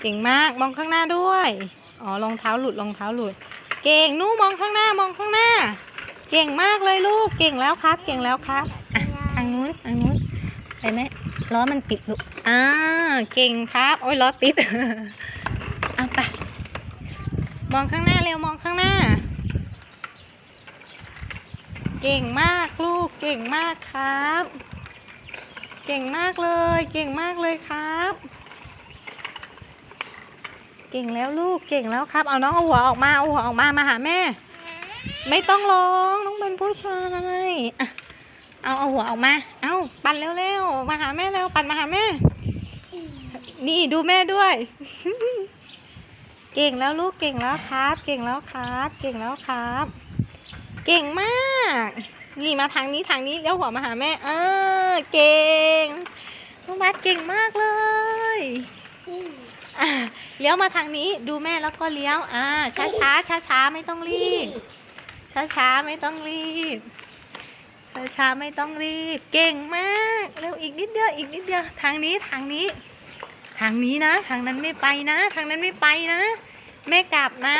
เก่งมากมองข้างหน้าด้วย อ๋อรองเท้าหลุดรองเท้าหลุด เก่งนู่มองข้างหน้ามองข้างหน้า เก่งมากเลยลูกเก่งแล้วครับ เก่งแล้วครับอะทางนู้นทางนู้นไปไหมล้อมันติดลูกอ่าเก่งครับ โอ้ยล้อติดเอาไปมองข้างหน้าเร็วมองข้างหน้า เก่งมากลูกเก่งมากครับ เก่งมากเลย เก่งมากเลยครับ เก่งแล้วลูกเก่งแล้วครับ เอาน้องเอาหัวออกมาเอาหัวออกมามาหาแม่ ไม่ต้องร้องน้องเป็นผู้ชายอะเอาเอาหัวออกมา เอาปั่นเร็วๆมาหาแม่เร็วปั่นมาหาแม่ นี่ดูแม่ด้วย เก่งแล้วลูกเก่งแล้วครับ เก่งแล้วครับ เก่งแล้วครับ เก่งมาก นี่มาทางนี้ทางนี้เลี้ยวหัวมาหาแม่ เออ เก่งน้องบัสเก่งมากเลย เลี้ยวมาทางนี้ดูแม่แล้วก็เลี้ยว อ่า ช้าช้าช้าช้าไม่ต้องรีบ ช้าช้าไม่ต้องรีบ ช้าช้าไม่ต้องรีบ เก่งมาก เร็วอีกนิดเดียวอีกนิดเดียว ทางนี้ทางนี้ ทางนี้นะ ทางนั้นไม่ไปนะ ทางนั้นไม่ไปนะ แม่กลับนะ